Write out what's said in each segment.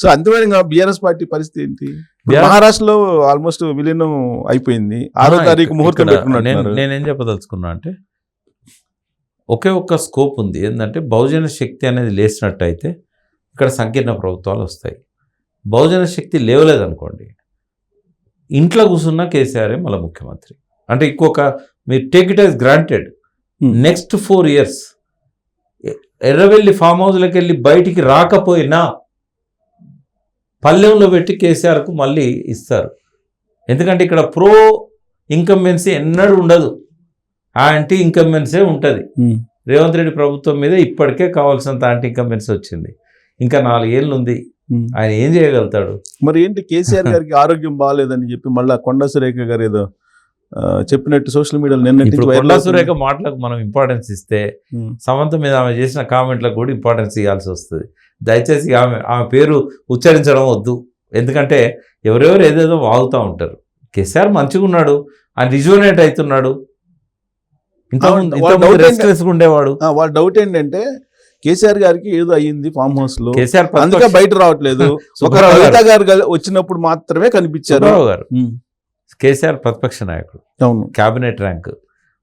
So అంతిమంగా BRS party పరిస్థితి ఏంటి? మహారాష్ట్రలో ఆల్మోస్ట్ విలీనం అయిపోయింది. ఆరో తారీఖు ముహూర్తం నేను చెప్పదలుచుకున్నా అంటే ఒకే ఒక్క స్కోప్ ఉంది. ఏంటంటే బహుజన శక్తి అనేది లేచినట్టయితే ఇక్కడ సంకీర్ణ ప్రభుత్వాలు వస్తాయి. బహుజన శక్తి లేవలేదనుకోండి. ఇంట్లో కూర్చున్న కేసీఆర్ మళ్ళీ ముఖ్యమంత్రి. అంటే ఇంకొక మీరు take it as granted. Next four years Erravelli farm హౌస్లోకి వెళ్ళి బయటికి రాకపోయినా పల్లెంలో పెట్టి కేసీఆర్కు మళ్ళీ ఇస్తారు. ఎందుకంటే ఇక్కడ ప్రో ఇన్కంబెన్సీ ఎన్నడూ ఉండదు. యాంటీ ఇన్కంబెన్సే ఉంటుంది. రేవంత్ రెడ్డి ప్రభుత్వం మీద ఇప్పటికే కావాల్సినంత యాంటీ ఇన్కంబెన్సీ వచ్చింది. ఇంకా నాలుగేళ్ళు ఉంది. ఆయన ఏం చేయగలుగుతాడు? మరి ఏంటి కేసీఆర్ గారికి ఆరోగ్యం బాగాలేదని చెప్పి మళ్ళా కొండ సురేఖ గారు ఏదో చెప్పినట్టు సోషల్ మీడియాలో నిన్న కొండా సురేఖ మాటలకు మనం ఇంపార్టెన్స్ ఇస్తే సమంత మీద ఆమె చేసిన కామెంట్లకు కూడా ఇంపార్టెన్స్ ఇవ్వాల్సి వస్తుంది. దయచేసి ఆమె ఆమె పేరు ఉచ్చరించడం వద్దు. ఎందుకంటే ఎవరెవరు ఏదేదో వాగుతూ ఉంటారు. కేసీఆర్ మంచిగా ఉన్నాడు ఆయన రిజువనేట్ అవుతున్నాడు. ఉండేవాడు. వాళ్ళ డౌట్ ఏంటంటే కేసీఆర్ గారికి ఏదో అయ్యింది ఫామ్ హౌస్లో. కేసీఆర్ అందుకే బయట రావట్లేదు. ఒక కవిత గారు. వచ్చినప్పుడు మాత్రమే కనిపించారు. గారు. కేసీఆర్ ప్రతిపక్ష నాయకుడు. అవును. Cabinet rank.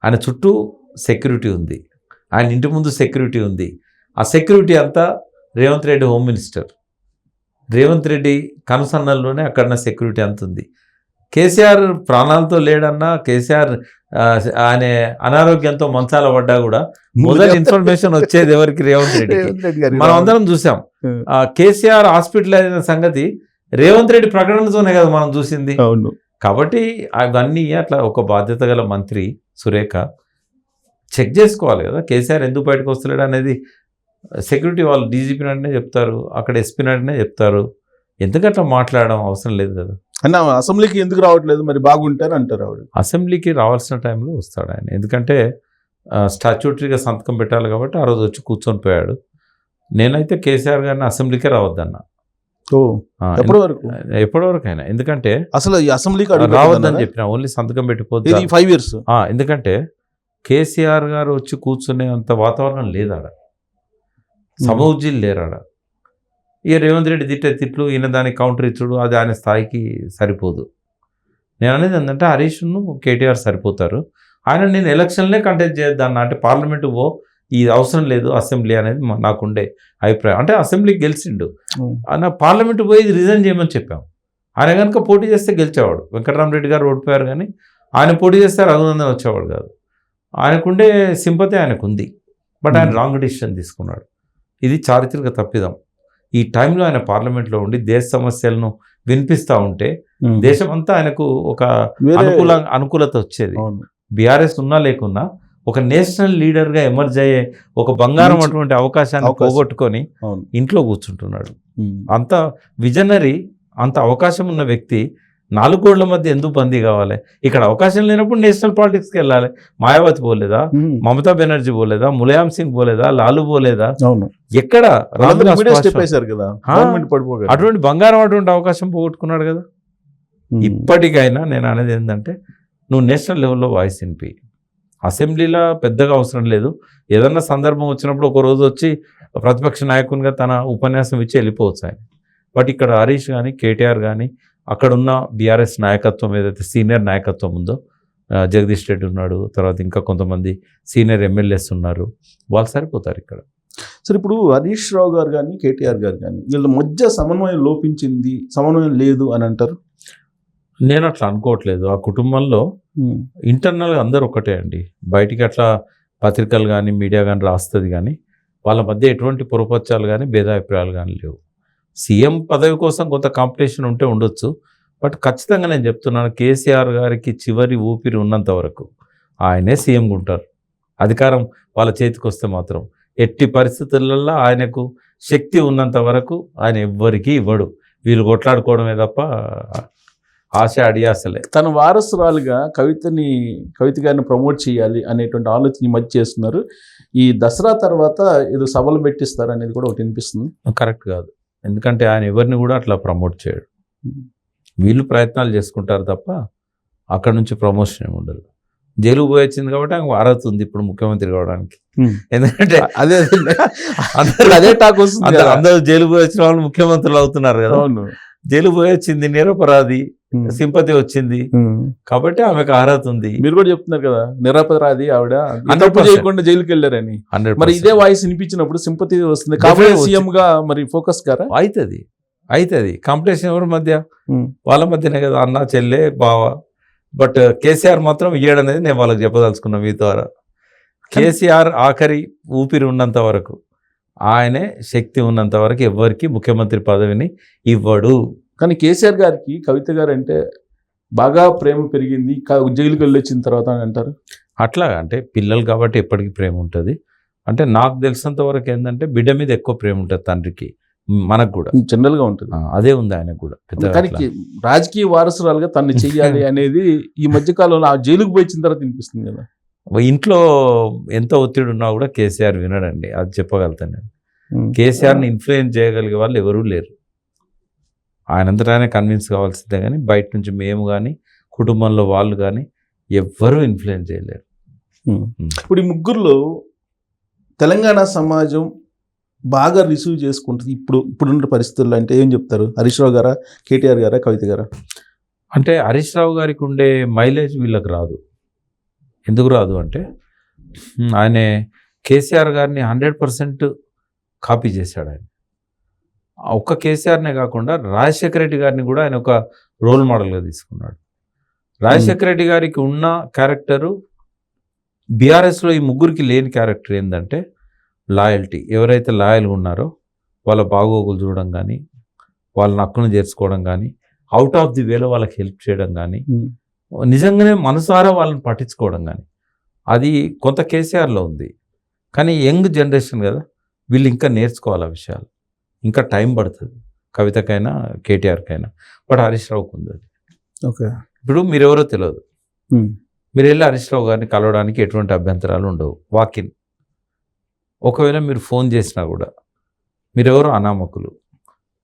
ఆయన చుట్టూ సెక్యూరిటీ ఉంది. ఆయన ఇంటి ముందు సెక్యూరిటీ ఉంది. ఆ సెక్యూరిటీ అంతా రేవంత్ రెడ్డి హోమ్ మినిస్టర్. రేవంత్ రెడ్డి కనుసన్నల్లోనే అక్కడ సెక్యూరిటీ అంత ఉంది. కేసీఆర్ ప్రాణాలతో లేడన్నా కేసీఆర్ ఆయన అనారోగ్యంతో మంచాల పడ్డా కూడా మొదటి ఇన్ఫర్మేషన్ వచ్చేది ఎవరికి? రేవంత్ రెడ్డి మనం అందరం చూసాం. కేసీఆర్ హాస్పిటల్ అయిన సంగతి రేవంత్ రెడ్డి ప్రకటనతోనే కదా మనం చూసింది. అవును. కాబట్టి అవన్నీ అట్లా ఒక బాధ్యత గల మంత్రి సురేఖ చెక్ చేసుకోవాలి కదా. కేసీఆర్ ఎందుకు బయటకు వస్తలేడు అనేది సెక్యూరిటీ వాళ్ళు డీజీపీ నడినే చెప్తారు అక్కడ ఎస్పీ నడినే చెప్తారు. ఎందుకట్లా మాట్లాడడం అవసరం లేదు కదా. అన్న అసెంబ్లీకి ఎందుకు రావట్లేదు? మరి బాగుంటారు అంటారు ఆవిడ. అసెంబ్లీకి రావాల్సిన టైంలో వస్తాడు ఆయన. ఎందుకంటే స్టాచ్యూటరీగా సంతకం పెట్టాలి కాబట్టి ఆ రోజు వచ్చి కూర్చొని పోయాడు. నేనైతే కేసీఆర్ గారిని అసెంబ్లీకే రావద్దన్నా. ఓ ఆ, ఎప్పటి వరకు? ఎప్పటివరకైనా. ఎందుకంటే అసలు ఈ అసెంబ్లీకి రావద్దని చెప్పిన ఓన్లీ సంతకం పెట్టిపోద్ది? ఇది ఫైవ్ ఇయర్స్ ఎందుకంటే కేసీఆర్ గారు వచ్చి కూర్చునే అంత వాతావరణం లేదాడ సమౌజ్జీలు లేరాడ. ఇక రేవంత్ రెడ్డి తిట్టే తిట్లు ఈయన దానికి కౌంటర్ ఇచ్చుడు అది ఆయన స్థాయికి సరిపోదు. నేను అనేది ఏంటంటే హరీష్ను కేటీఆర్ సరిపోతారు. ఆయన నేను ఎలక్షన్లే కంటెస్ట్ చేద్దాను అంటే పార్లమెంటు పో ఇది అవసరం లేదు అసెంబ్లీ అనేది మా- నాకుండే అభిప్రాయం. అంటే అసెంబ్లీకి గెలిచిండు. ఆయన పార్లమెంట్ పోయి ఇది రిజైన్ చేయమని చెప్పాం. ఆయన కనుక పోటీ చేస్తే గెలిచేవాడు. వెంకటరామరెడ్డి గారు ఓడిపోయారు కానీ ఆయన పోటీ చేస్తే రఘునందన్ వచ్చేవాడు కాదు. ఆయనకుండే సింపతి ఆయనకు ఉంది బట్ ఆయన. రాంగ్ డిసిషన్ తీసుకున్నాడు. ఇది చారిత్రక తప్పిదం. ఈ టైంలో ఆయన పార్లమెంట్లో ఉండి దేశ సమస్యలను వినిపిస్తూ ఉంటే దేశం అంతా ఆయనకు ఒక అనుకూల అనుకూలత వచ్చేది. బీఆర్ఎస్ ఉన్నా లేకున్నా ఒక నేషనల్ లీడర్గా ఎమర్జ్ అయ్యే ఒక బంగారం అటువంటి అవకాశాన్ని అవకాశం. పోగొట్టుకొని ఇంట్లో కూర్చుంటున్నాడు. అంత విజనరీ అంత అవకాశం ఉన్న వ్యక్తి నాలుగు కోట్ల మధ్య ఎందుకు బందీ కావాలి? ఇక్కడ అవకాశం లేనప్పుడు నేషనల్ పాలిటిక్స్కి వెళ్ళాలి. మాయావతి పోలేదా. మమతా బెనర్జీ పోలేదా? ములాయం సింగ్ పోలేదా? లాలు పోలేదా? ఎక్కడ అటువంటి బంగారం అటువంటి అవకాశం పోగొట్టుకున్నాడు కదా. ఇప్పటికైనా నేను అనేది ఏంటంటే నువ్వు నేషనల్ లెవెల్లో వాయిస్ వినిపి అసెంబ్లీలో పెద్దగా అవసరం లేదు. ఏదన్నా సందర్భం వచ్చినప్పుడు ఒక రోజు వచ్చి ప్రతిపక్ష నాయకునిగా తన ఉపన్యాసం ఇచ్చి వెళ్ళిపోవచ్చు ఆయన. బట్ ఇక్కడ హరీష్ కానీ కేటీఆర్ కానీ అక్కడున్న బీఆర్ఎస్ నాయకత్వం ఏదైతే సీనియర్ నాయకత్వం ఉందో జగదీష్ రెడ్డి ఉన్నాడు తర్వాత ఇంకా కొంతమంది సీనియర్ ఎమ్మెల్యేస్ ఉన్నారు వాళ్ళు సరిపోతారు ఇక్కడ. సరే ఇప్పుడు హరీష్ రావు గారు కానీ కేటీఆర్ గారు కానీ వీళ్ళ మధ్య సమన్వయం లోపించింది సమన్వయం లేదు అని అంటారు? నేను అట్లా అనుకోవట్లేదు. ఆ కుటుంబంలో ఇంటర్నల్గా అందరూ ఒకటే అండి. బయటికి అట్లా పత్రికలు కానీ మీడియా కానీ రాస్తుంది కానీ వాళ్ళ మధ్య ఎటువంటి పొరపచ్చాలు కానీ భేదాభిప్రాయాలు కానీ లేవు. సీఎం పదవి కోసం కొంత కాంపిటీషన్ ఉంటే ఉండొచ్చు. బట్ ఖచ్చితంగా నేను చెప్తున్నాను కేసీఆర్ గారికి చివరి ఊపిరి ఉన్నంత వరకు ఆయనే సీఎంగా ఉంటారు. అధికారం వాళ్ళ చేతికి వస్తే మాత్రం ఎట్టి పరిస్థితులలో ఆయనకు శక్తి ఉన్నంత వరకు ఆయన ఎవ్వరికీ ఇవ్వడు. వీళ్ళు కొట్లాడుకోవడమే తప్ప ఆశ అడియాసలే. తన వారసురాలుగా కవితని కవిత గారిని ప్రమోట్ చేయాలి అనేటువంటి ఆలోచన ఈ మధ్య చేస్తున్నారు. ఈ దసరా తర్వాత ఏదో సభలు పెట్టిస్తారు అనేది కూడా ఒకటి వినిపిస్తుంది. కరెక్ట్ కాదు. ఎందుకంటే ఆయన ఎవరిని కూడా అట్లా ప్రమోట్ చేయడు. వీళ్ళు ప్రయత్నాలు చేసుకుంటారు తప్ప అక్కడ నుంచి ప్రమోషన్ ఏమి ఉండదు. జైలు పోయి వచ్చింది కాబట్టి ఆమెకు అర్హత ఉంది ఇప్పుడు ముఖ్యమంత్రి కావడానికి. ఎందుకంటే అదే అందరూ అదే టాక్ వస్తుంది అందరూ- జైలు పోయి వచ్చిన వాళ్ళు ముఖ్యమంత్రులు అవుతున్నారు కదా. జైలు పోయి వచ్చింది నిరపరాధి. సింపతి వచ్చింది. కాబట్టి ఆమెకు అర్హత ఉంది. మీరు కూడా చెప్తున్నారు కదా నిరపరాధి ఆవిడ. ఏ 100% తప్పు చేయకుండా జైలుకి వెళ్ళారని మరి ఇదే వాయిస్ వినిపించినప్పుడు సింపతి వస్తుంది. Definitely సీఎం గా మరి ఫోకస్ గారా? అవుతుంది. అవుతుంది. కాంపిటీషన్ ఎవరి మధ్య. వాళ్ళ మధ్యనే కదా అన్న చెల్లె బావ. బట్ కేసీఆర్ మాత్రం ఇయ్యడనేది నేను వాళ్ళకి చెప్పదలుచుకున్నా మీ ద్వారా. కేసీఆర్ ఆఖరి ఊపిరి ఉన్నంత వరకు. ఆయనే శక్తి ఉన్నంత వరకు ఎవరికి ముఖ్యమంత్రి పదవిని ఇవ్వడు. కానీ కేసీఆర్ గారికి కవిత గారు అంటే బాగా ప్రేమ పెరిగింది జైలుకి వెళ్ళి వచ్చిన తర్వాత అని అంటారు? అట్లా అంటే పిల్లలు కాబట్టి ఎప్పటికీ ప్రేమ ఉంటుంది. అంటే నాకు తెలిసినంత వరకు ఏంటంటే బిడ్డ మీద ఎక్కువ ప్రేమ ఉంటుంది తండ్రికి మనకు కూడా. జనరల్గా ఉంటుంది. అదే ఉంది ఆయనకు కూడా పెద్ద కానీ కి- రాజకీయ వారసురాలుగా తను చెయ్యాలి అనేది ఈ మధ్య కాలంలో ఆ జైలుకు పోయి వచ్చిన తర్వాత అనిపిస్తుంది కదా. ఇంట్లో ఎంత ఒత్తిడి ఉన్నా కూడా కేసీఆర్ వినడండి. అది చెప్పగలుగుతాను నేను. కేసీఆర్ని ఇన్ఫ్లుయెన్స్ చేయగలిగే వాళ్ళు ఎవరూ లేరు. ఆయనంతటా ఆయన కన్విన్స్ కావాల్సిందే కానీ బయట నుంచి మేము కానీ కుటుంబంలో వాళ్ళు కానీ ఎవ్వరూ ఇన్ఫ్లుయెన్స్ చేయలేరు. ఇప్పుడు ఈ ముగ్గురులో తెలంగాణ సమాజం బాగా రిసీవ్ చేసుకుంటుంది. ఇప్పుడు ఇప్పుడున్న పరిస్థితుల్లో అంటే ఏం చెప్తారు? హరీష్ రావు గారా కేటీఆర్ గారా కవిత గారా? అంటే హరీష్ రావు గారికి ఉండే మైలేజ్ వీళ్ళకి రాదు. ఎందుకు రాదు అంటే ఆయన కేసీఆర్ గారిని హండ్రెడ్ పర్సెంట్ కాపీ చేశాడు ఆయన. ఒక్క కేసీఆర్నే కాకుండా రాజశేఖర రెడ్డి గారిని కూడా ఆయన ఒక రోల్ మోడల్గా తీసుకున్నాడు. రాజశేఖర రెడ్డి గారికి ఉన్న క్యారెక్టరు బీఆర్ఎస్లో ఈ ముగ్గురికి లేని క్యారెక్టర్ ఏంటంటే లాయల్టీ. ఎవరైతే లాయల్గా ఉన్నారో వాళ్ళ బాగోగులు చూడడం కానీ వాళ్ళ నక్కును చేర్చుకోవడం కానీ అవుట్ ఆఫ్ ది వేలో వాళ్ళకి హెల్ప్ చేయడం కానీ నిజంగానే మనసారా వాళ్ళని పట్టించుకోవడం కానీ అది కొంత కేసీఆర్లో ఉంది. కానీ యంగ్ జనరేషన్ కదా వీళ్ళు ఇంకా నేర్చుకోవాలి ఆ విషయాలు. ఇంకా టైం పడుతుంది కవితకైనా కేటీఆర్కైనా. బట్ హరీష్ రావుకు ఉంది అది. ఓకే. ఇప్పుడు మీరెవరో తెలియదు. మీరు వెళ్ళి హరీష్ రావు గారిని కలవడానికి ఎటువంటి అభ్యంతరాలు ఉండవు. వాకిన్. ఒకవేళ మీరు ఫోన్ చేసినా కూడా మీరెవరో అనామకులు.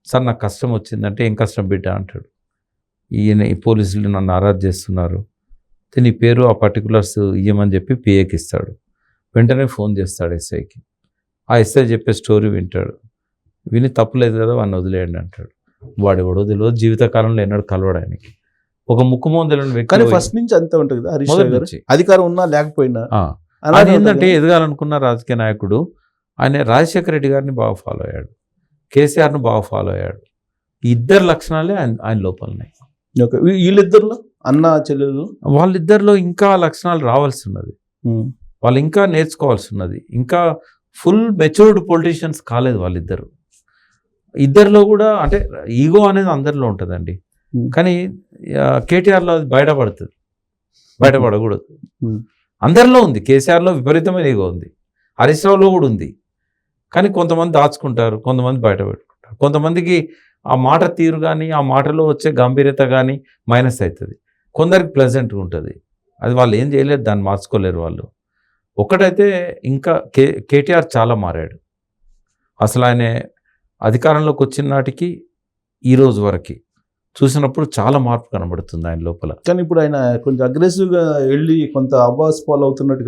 సార్ నాకు కష్టం వచ్చిందంటే ఏం కష్టం బిడ్డ? అంటాడు. ఈయన ఈ పోలీసులు నన్ను అరెస్ట్ చేస్తున్నారు. నీ పేరు ఆ పర్టికులర్స్ ఇయ్యమని చెప్పి పిఏకి ఇస్తాడు. వెంటనే ఫోన్ చేస్తాడు ఎస్ఐకి ఆ ఎస్ఐ చెప్పే స్టోరీ వింటాడు. విని తప్పులేదు కదా వాడిని వదిలేయండి అంటాడు. వాడు ఎవడో తెలియదు జీవితకాలంలో ఎన్నడూ కలవడు ఆయనకి. ఒక ముక్కు తెలియని వ్యక్తి కానీ ఫస్ట్ నుంచి అంతే ఉంటుంది కదా హరీష్. అధికారం ఉన్నా లేకపోయినా ఏంటంటే. ఎదగాలనుకున్న రాజకీయ నాయకుడు ఆయన రాజశేఖర రెడ్డి గారిని బాగా ఫాలో అయ్యాడు. కేసీఆర్ను బాగా ఫాలో అయ్యాడు. ఇద్దరు లక్షణాలే ఆయన ఆయన లోపల ఉన్నాయి ఓకే. వీళ్ళిద్దరిలో? అన్న చెల్లెలు? వాళ్ళిద్దరిలో ఇంకా లక్షణాలు రావాల్సి ఉన్నది వాళ్ళు ఇంకా నేర్చుకోవాల్సి ఉన్నది ఇంకా ఫుల్ మెచ్యూర్డ్ పొలిటీషియన్స్ కాలేదు వాళ్ళిద్దరు. ఇద్దరిలో కూడా అంటే ఈగో అనేది అందరిలో ఉంటుందండి. కానీ కేటీఆర్లో అది బయటపడుతుంది. బయటపడకూడదు. అందరిలో ఉంది. కేసీఆర్లో విపరీతమైన ఈగో ఉంది. హరీష్ రావులో కూడా ఉంది. కానీ కొంతమంది దాచుకుంటారు కొంతమంది బయట పెట్టుకుంటారు కొంతమందికి ఆ మాట తీరు కానీ ఆ మాటలో వచ్చే గంభీరత కానీ మైనస్ అవుతుంది కొందరికి ప్లెజెంట్గా ఉంటుంది. అది వాళ్ళు ఏం చేయలేరు దాన్ని మార్చుకోలేరు వాళ్ళు. ఒకటైతే ఇంకా కే కేటీఆర్ చాలా మారాడు. అసలు ఆయన అధికారంలోకి వచ్చిన నాటికి ఈ రోజు వరకు చూసినప్పుడు చాలా మార్పు కనబడుతుంది ఆయన లోపల. కానీ ఇప్పుడు ఆయన కొంచెం అగ్రెసివ్గా వెళ్ళి కొంత అబ్బాస్ ఫాలో అవుతున్నట్టు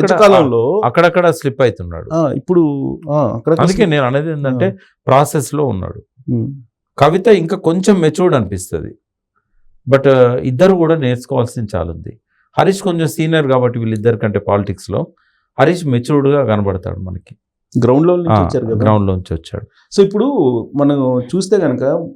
మధ్య కాలంలో. అక్కడక్కడ స్లిప్ అవుతున్నాడు. ఇప్పుడు అందుకే నేను అనేది ఏంటంటే ప్రాసెస్లో ఉన్నాడు. కవిత ఇంకా కొంచెం మెచ్యూర్డ్ అనిపిస్తుంది. బట్ ఇద్దరు కూడా నేర్చుకోవాల్సింది చాలా ఉంది హరీష్ కొంచెం సీనియర్ కాబట్టి వీళ్ళిద్దరి కంటే పాలిటిక్స్లో హరీష్ మెచ్యూర్డ్గా కనబడతాడు మనకి. గ్రౌండ్ వచ్చారు కదా? గ్రౌండ్లోంచి వచ్చాడు. సో ఇప్పుడు మనం చూస్తే కనుక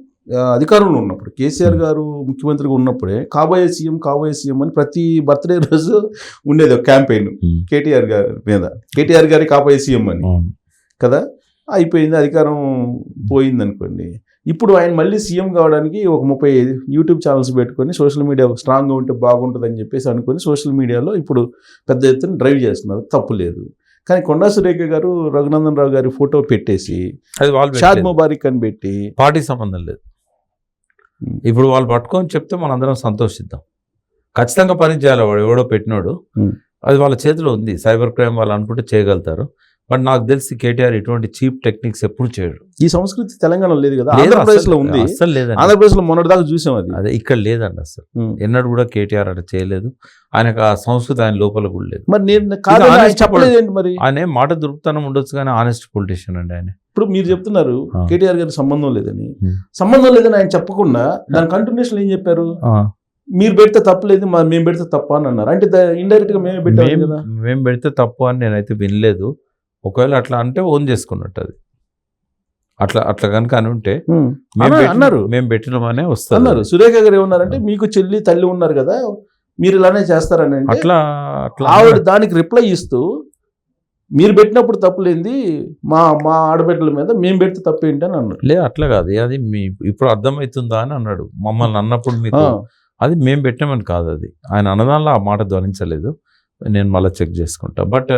అధికారంలో ఉన్నప్పుడు కేసీఆర్ గారు ముఖ్యమంత్రిగా ఉన్నప్పుడే కాబోయే సీఎం కాబోయే సీఎం అని ప్రతి బర్త్డే రోజు ఉండేది ఒక క్యాంపెయిన్ కేటీఆర్ గారి మీద. కేటీఆర్ గారి కాబోయే సీఎం అని. కదా? అయిపోయింది అధికారం పోయింది అనుకోండి ఇప్పుడు ఆయన మళ్ళీ సీఎం కావడానికి ఒక ముప్పై యూట్యూబ్ ఛానల్స్ పెట్టుకొని సోషల్ మీడియా స్ట్రాంగ్గా ఉంటే బాగుంటుంది అని చెప్పేసి అనుకొని సోషల్ మీడియాలో ఇప్పుడు పెద్ద ఎత్తున డ్రైవ్ చేస్తున్నారు. తప్పు లేదు. కానీ కొండా సురేఖ గారు రఘునందన్ రావు గారి ఫోటో పెట్టేసి అది వాళ్ళు షాద్. ముబారిక్ అని పెట్టి పార్టీ సంబంధం లేదు. ఇప్పుడు వాళ్ళు పట్టుకొని చెప్తే మనందరం సంతోషిద్దాం. ఖచ్చితంగా పని చేయాలి వాడు ఎవడో పెట్టినోడు. అది వాళ్ళ చేతిలో ఉంది. సైబర్ క్రైమ్ వాళ్ళు అనుకుంటే చేయగలుగుతారు. బట్ నాకు తెలిసి కేటీఆర్ ఇటువంటి చీప్ టెక్నిక్స్ ఎప్పుడు చేయడు. ఈ సంస్కృతి తెలంగాణ లేదు కదా? లేదు, ఆంధ్రప్రదేశ్లో ఉంది. అస్సలు లేదండి. ఆంధ్రప్రదేశ్లో మొన్నటి దాకా చూసాం అది. అదే ఇక్కడ లేదండి అసలు. ఎన్నడూ కూడా కేటీఆర్ అట్లా చేయలేదు. ఆయనకు ఆ సంస్కృతి ఆయన లోపల కూడా లేదు. మరి నేను చెప్పలేదేంటి మరి? ఆయన మాట దొరుకుతనం ఉండొచ్చు కానీ ఆనెస్ట్ పొలిటీషియన్ అండి ఆయన. ఇప్పుడు మీరు చెప్తున్నారు. కేటీఆర్ గారికి సంబంధం లేదని. సంబంధం లేదని ఆయన చెప్పకుండా దాని కంటిన్యూషన్ ఏం చెప్పారు? మీరు పెడితే తప్పలేదు మేము పెడితే తప్ప అని అన్నారు. అంటే ఇండైరెక్ట్గా మేమే పెట్టాము మేం- కదా. మేం పెడితే తప్పు అని నేనైతే వినలేదు. ఒకవేళ అట్లా అంటే ఓన్ చేసుకున్నట్టు అది అట్లా అట్లా కనుక అని ఉంటే అన్నారు. మేము పెట్టినమనే వస్తుంది. అన్నారు. సురేఖ గారు ఏమన్నారంటే మీకు చెల్లి తల్లి ఉన్నారు కదా మీరు ఇలానే చేస్తారని అంటే అట్లా అట్లా ఆవిడ దానికి రిప్లై ఇస్తూ మీరు పెట్టినప్పుడు తప్పులేంది మా మా ఆడబిడ్డల మీద మేము పెడితే తప్పేంటి అని అన్నారు. లేదు అట్లా కాదు. అది మీ ఇప్పుడు అర్థమవుతుందా అని అన్నాడు. మమ్మల్ని అన్నప్పుడు మీకు అది మేము పెట్టామని కాదు అది. ఆయన అన్నదానిలో ఆ మాట ధ్వనించలేదు. నేను మళ్ళీ చెక్ చేసుకుంటా. బట్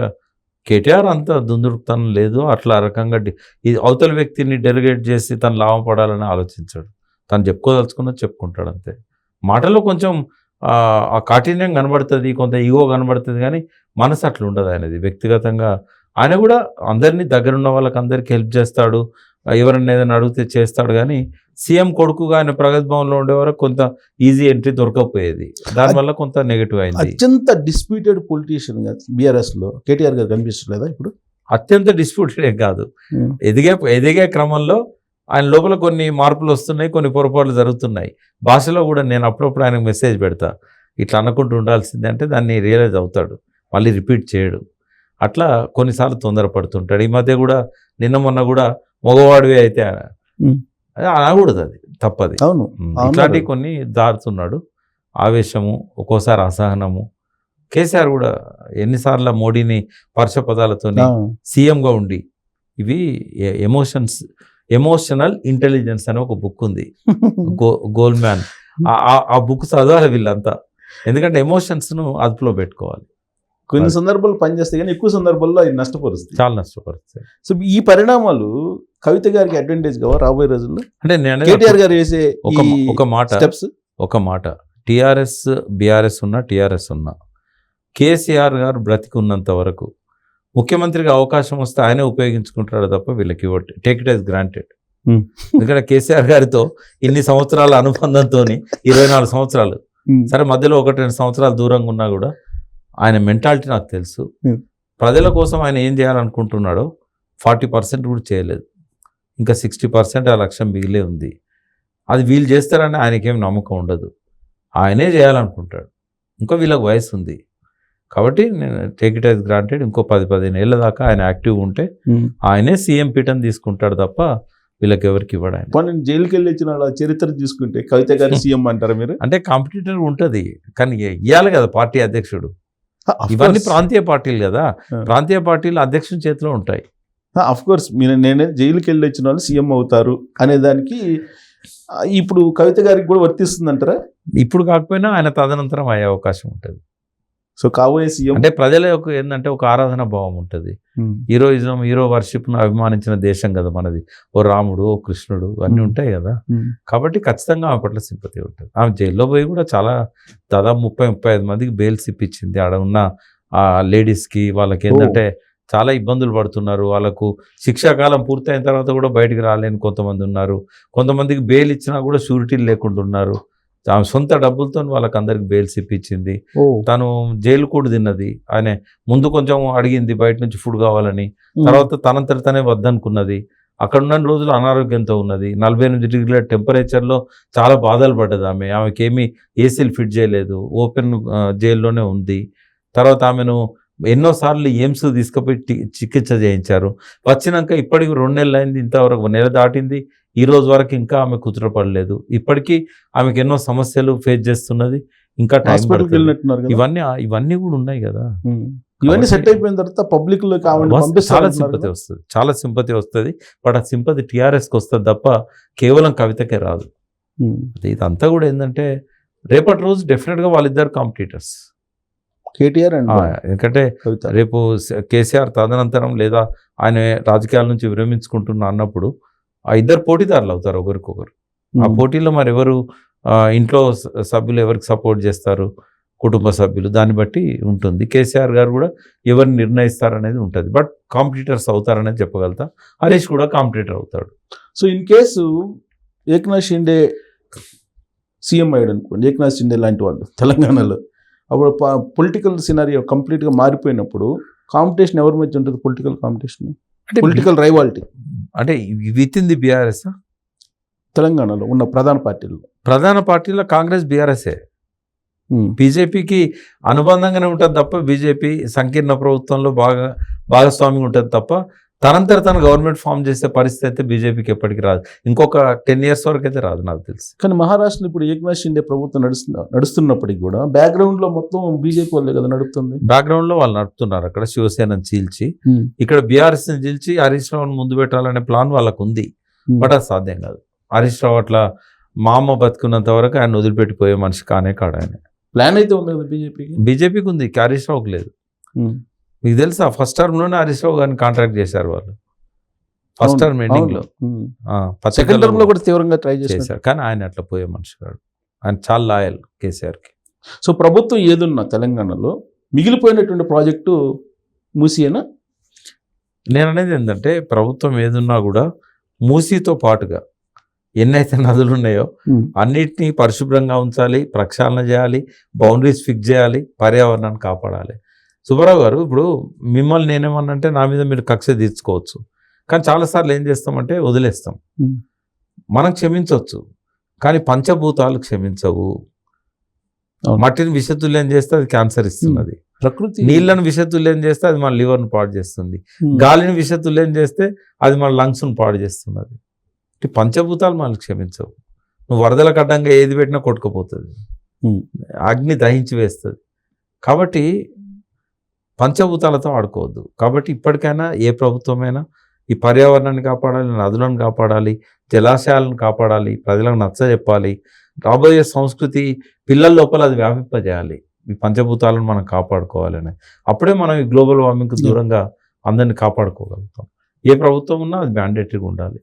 కేటీఆర్ అంత దుందుడుతనం లేదు. అట్లా రకంగా ఇది ఈ అవతల వ్యక్తిని డెలిగేట్ చేసి తను లాభం పడాలని ఆలోచించాడు. తను చెప్పుకోదలుచుకున్నది చెప్పుకుంటాడు అంతే. మాటలో కొంచెం ఆ, ఆ కాఠిన్యం కనబడుతుంది కొంత ఈగో కనబడుతుంది కానీ మనసు అట్లా ఉండదు ఆయనది. వ్యక్తిగతంగా ఆయన కూడా అందరినీ దగ్గరున్న వాళ్ళకి అందరికీ హెల్ప్ చేస్తాడు. ఎవరన్నా ఏదైనా అడిగితే చేస్తాడు కానీ సీఎం కొడుకుగా ఆయన ప్రగతి భవన్లో ఉండే వరకు కొంత ఈజీ ఎంట్రీ దొరకకపోయేది. దానివల్ల కొంత నెగిటివ్ అయింది. అత్యంత డిస్ప్యూటెడ్ పొలిటీషియన్ బీఆర్ఎస్లో కేటీఆర్ గారు కనిపించలేదా ఇప్పుడు? అత్యంత డిస్ప్యూటెడ్ కాదు. ఎదిగే ఎదిగే క్రమంలో ఆయన లోపల కొన్ని మార్పులు వస్తున్నాయి కొన్ని పొరపాట్లు జరుగుతున్నాయి. భాషలో కూడా నేను అప్పుడప్పుడు ఆయనకు మెసేజ్ పెడతా. ఇట్లా అనుకుంటూ ఉండాల్సిందే అంటే దాన్ని రియలైజ్ అవుతాడు. మళ్ళీ రిపీట్ చేయడు. అట్లా కొన్నిసార్లు తొందరపడుతుంటాడు. ఈ మధ్య కూడా నిన్న మొన్న కూడా మగవాడివి అయితే. అది అనకూడదు అది తప్పది. అవును. ఇట్లాంటివి కొన్ని దారుతున్నాడు. ఆవేశము ఒక్కోసారి అసహనము. కేసీఆర్ కూడా ఎన్నిసార్లు మోడీని పరుష పదాలతోని ఆ, సీఎంగా ఉండి ఇవి ఎమోషన్స్ ఎమోషనల్ ఇంటెలిజెన్స్ అనే ఒక బుక్ ఉంది. గో గోల్ మ్యాన్ ఆ బుక్ చదవాలి వీళ్ళంతా. ఎందుకంటే ఎమోషన్స్ను అదుపులో పెట్టుకోవాలి. కొన్ని సందర్భాలు పనిచేస్తాయి కానీ ఎక్కువ సందర్భాల్లో అది నష్టపరుస్తుంది చాలా నష్టపరుస్తాయి. సో ఈ పరిణామాలు కవిత గారికి అడ్వాంటేజ్ కావా రాబోయే రోజుల్లో? అంటే నేను కేటీఆర్ గారు వేసే ఒక ఒక మాట స్టెప్స్ ఒక మాట. టీఆర్ఎస్ బీఆర్ఎస్ ఉన్నా టీఆర్ఎస్ ఉన్నా. కేసీఆర్ గారు బ్రతికి ఉన్నంత వరకు ముఖ్యమంత్రిగా అవకాశం వస్తే ఆయనే ఉపయోగించుకుంటాడు తప్ప వీళ్ళకి ఇవ్వట్టు take it as granted Hmm. ఎందుకంటే కేసీఆర్ గారితో ఇన్ని సంవత్సరాల అనుబంధంతో ఇరవై నాలుగు సంవత్సరాలు. సరే మధ్యలో ఒకటి రెండు సంవత్సరాలు దూరంగా ఉన్నా కూడా ఆయన మెంటాలిటీ నాకు తెలుసు. Hmm. ప్రజల కోసం ఆయన ఏం చేయాలనుకుంటున్నాడో ఫార్టీ పర్సెంట్ కూడా చేయలేదు. ఇంకా సిక్స్టీ పర్సెంట్ ఆ లక్ష్యం మిగిలే ఉంది. అది వీళ్ళు చేస్తారని ఆయనకేం నమ్మకం ఉండదు. ఆయనే చేయాలనుకుంటాడు. ఇంకా వీళ్ళకి వయసు ఉంది కాబట్టి నేను టేక్ ఇట్ యాజ్ గ్రాంటెడ్ ఇంకో పది పదిహేను ఏళ్ళ దాకా ఆయన యాక్టివ్ ఉంటే ఆయనే సీఎం పీఠం తీసుకుంటాడు తప్ప వీళ్ళకి ఎవరికి ఇవ్వడు మనం జైలుకి వెళ్ళి వచ్చిన చరిత్ర చూసుకుంటే కవిత గారి సీఎం అంటారా మీరు? అంటే కాంపిటేటర్ ఉంటుంది. కానీ ఇవ్వాలి కదా పార్టీ అధ్యక్షుడు. ఇవన్నీ. ప్రాంతీయ పార్టీలు కదా. ప్రాంతీయ పార్టీలు అధ్యక్షుని చేతిలో ఉంటాయి. కోర్స్ మీరు నేనే జైలుకి వెళ్ళి వచ్చిన వాళ్ళు సీఎం అవుతారు అనే దానికి ఇప్పుడు కవిత గారికి కూడా వర్తిస్తుంది అంటారా ఇప్పుడు కాకపోయినా ఆయన తదనంతరం అయ్యే అవకాశం ఉంటుంది. సో కాబోయే సీఎం అంటే ప్రజల యొక్క ఏంటంటే ఒక ఆరాధన భావం ఉంటుంది. హీరోయిజం హీరో వర్షిప్ను అభిమానించిన దేశం కదా మనది. ఓ రాముడు ఓ కృష్ణుడు అన్నీ. ఉంటాయి కదా. కాబట్టి ఖచ్చితంగా ఆమె పట్ల సింపతి ఉంటుంది. ఆమె జైల్లో పోయి కూడా చాలా దాదాపు ముప్పై ముప్పై ఐదు మందికి బెయిల్స్ ఇప్పించింది. ఆడ ఉన్న ఆ లేడీస్కి వాళ్ళకి ఏంటంటే చాలా ఇబ్బందులు పడుతున్నారు. వాళ్ళకు శిక్షాకాలం పూర్తయిన తర్వాత కూడా బయటికి రాలేని కొంతమంది ఉన్నారు. కొంతమందికి బెయిల్ ఇచ్చినా కూడా షూరిటీలు లేకుండా ఉన్నారు. ఆమె సొంత డబ్బులతో వాళ్ళకి అందరికి బెయిల్స్ ఇప్పించింది. తను జైలు కూడా తిన్నది. ఆయన ముందు కొంచెం అడిగింది బయట నుంచి ఫుడ్ కావాలని. తర్వాత తనంతట తనే వద్దనుకున్నది. అక్కడ ఉన్న రోజులు అనారోగ్యంతో ఉన్నది. నలభై ఎనిమిది డిగ్రీల టెంపరేచర్లో చాలా బాధలు పడ్డది ఆమె. ఆమెకి ఏమీ ఏసీలు ఫిట్ చేయలేదు. ఓపెన్ జైల్లోనే ఉంది. తర్వాత ఆమెను ఎన్నోసార్లు ఎయిమ్స్ తీసుకుపోయి చికిత్స చేయించారు. వచ్చినాక ఇప్పటికి రెండు నెలలు అయింది ఇంతవరకు నెల దాటింది. ఈ రోజు వరకు ఇంకా ఆమె కుదురపడలేదు ఇప్పటికీ ఆమెకి ఎన్నో సమస్యలు ఫేస్ చేస్తున్నది. ఇంకా టైం ఇవన్నీ ఇవన్నీ కూడా ఉన్నాయి కదా. ఇవన్నీ సెట్ అయిపోయిన తర్వాత పబ్లిక్లోకి ఆవిడ వస్తు- చాలా సింపతి వస్తుంది. చాలా సింపతి వస్తుంది. బట్ ఆ సింపతి టీఆర్ఎస్కి వస్తుంది తప్ప కేవలం కవితకే రాదు. ఇదంతా కూడా ఏంటంటే రేపటి రోజు డెఫినెట్గా వాళ్ళిద్దరు కాంపిటీటర్స్. కేటీఆర్ అండ్. ఎందుకంటే రేపు కేసీఆర్ తదనంతరం లేదా ఆయన రాజకీయాల నుంచి విరమించుకుంటున్నా అన్నప్పుడు ఆ ఇద్దరు పోటీదారులు అవుతారు ఒకరికొకరు. ఆ. పోటీలో మరి ఎవరు ఇంట్లో సభ్యులు ఎవరికి సపోర్ట్ చేస్తారు? కుటుంబ సభ్యులు. దాన్ని బట్టి ఉంటుంది. కేసీఆర్ గారు కూడా ఎవరిని నిర్ణయిస్తారనేది ఉంటుంది. బట్ కాంపిటీటర్స్ అవుతారనేది చెప్పగలుగుతా. హరీష్ కూడా కాంపిటీటర్ అవుతాడు. So in case Eknath Shinde CM అయ్యాడు అనుకోండి. ఏక్నాథ్ షిండే లాంటి వాళ్ళు తెలంగాణలో. అప్పుడు పొలిటికల్ సినారియో కంప్లీట్గా మారిపోయినప్పుడు కాంపిటీషన్ ఎవరి మధ్య ఉంటుంది? పొలిటికల్ కాంపిటీషన్ అంటే పొలిటికల్ రైవాలిటీ అంటే విత్ ఇన్ ది బీఆర్ఎస్ తెలంగాణలో ఉన్న ప్రధాన పార్టీలు ప్రధాన పార్టీలో కాంగ్రెస్ బీఆర్ఎస్ఏ బీజేపీకి అనుబంధంగానే ఉంటుంది తప్ప బీజేపీ సంకీర్ణ ప్రభుత్వంలో బాగా భాగస్వామ్యం ఉంటుంది తప్ప తనంతర తన గవర్నమెంట్ ఫామ్ చేసే పరిస్థితి అయితే బీజేపీకి ఎప్పటికీ రాదు. ఇంకొక టెన్ ఇయర్స్ వరకు అయితే రాదు నాకు తెలిసి. కానీ మహారాష్ట్రలో ఇప్పుడు ఏక్నాథ్ షిండే ప్రభుత్వం నడుస్తున్న నడుస్తున్నప్పటికీ కూడా బ్యాక్గ్రౌండ్లో మొత్తం బీజేపీ వాళ్ళే కదా నడుపుతుంది. బ్యాక్గ్రౌండ్లో వాళ్ళు నడుపుతున్నారు అక్కడ శివసేనని చీల్చి. ఇక్కడ బీఆర్ఎస్ని చీల్చి హరీష్ రావుని ముందు పెట్టాలనే ప్లాన్ వాళ్ళకు ఉంది. బట్ అది సాధ్యం కాదు. హరీష్ రావు అట్లా మా అమ్మ బతుకున్నంత వరకు ఆయన వదిలిపెట్టిపోయే మనిషి కానే కాడు ఆయన. ప్లాన్ అయితే ఉంది కదా బీజేపీకి బీజేపీకి ఉంది. హరీష్ రావుకి లేదు. మీకు తెలుసా? ఫస్ట్ టర్మ్లోనే హరీష్ రావు గారిని కాంట్రాక్ట్ చేశారు వాళ్ళు. ఫస్ట్ టర్మ్ ఎండింగ్లో. ఆ, సెకండ్ పత్రికల్లో టర్మ్లో కూడా తీవ్రంగా ట్రై చేశారు. కానీ ఆయన అట్లా పోయే మనిషి కాడు. ఆయన చాలా లాయల్ కేసీఆర్కి సో ప్రభుత్వం ఏదున్నా తెలంగాణలో మిగిలిపోయినటువంటి ప్రాజెక్టు మూసియేనా? నేను అనేది ఏంటంటే ప్రభుత్వం ఏదున్నా కూడా మూసీతో పాటుగా ఎన్నైతే నదులు ఉన్నాయో అన్నిటినీ పరిశుభ్రంగా ఉంచాలి ప్రక్షాళన చేయాలి బౌండరీస్ ఫిక్స్ చేయాలి పర్యావరణాన్ని కాపాడాలి. సుబ్బారావు గారు ఇప్పుడు మిమ్మల్ని నేనేమన్నంటే నా మీద మీరు కక్ష తీర్చుకోవచ్చు. కానీ చాలాసార్లు ఏం చేస్తామంటే వదిలేస్తాం. మనం క్షమించవచ్చు. కానీ పంచభూతాలు క్షమించవు. మట్టిని విషతుల్యం చేస్తే అది క్యాన్సర్ ఇస్తున్నది. ప్రకృతి నీళ్ళను విషతుల్యం చేస్తే అది మన లివర్ను పాడు చేస్తుంది. గాలిని విషతుల్యం చేస్తే అది మన లంగ్స్ను పాడు చేస్తున్నది. పంచభూతాలు మనల్ని క్షమించవు. నువ్వు వరదలకు అడ్డంగా ఏది పెట్టినా కొట్టుకుపోతుంది. అగ్ని దహించి వేస్తుంది. కాబట్టి పంచభూతాలతో ఆడుకోవద్దు. కాబట్టి ఇప్పటికైనా ఏ ప్రభుత్వమైనా ఈ పర్యావరణాన్ని కాపాడాలి నదులను కాపాడాలి జలాశయాలను కాపాడాలి ప్రజలకు నచ్చ చెప్పాలి రాబోయే సంస్కృతి పిల్లల లోపల అది వ్యాపింపజేయాలి. ఈ పంచభూతాలను మనం కాపాడుకోవాలని. అప్పుడే మనం ఈ గ్లోబల్ వార్మింగ్కి దూరంగా అందరిని కాపాడుకోగలుగుతాం. ఏ ప్రభుత్వం ఉన్నా అది మ్యాండేటరీగా ఉండాలి.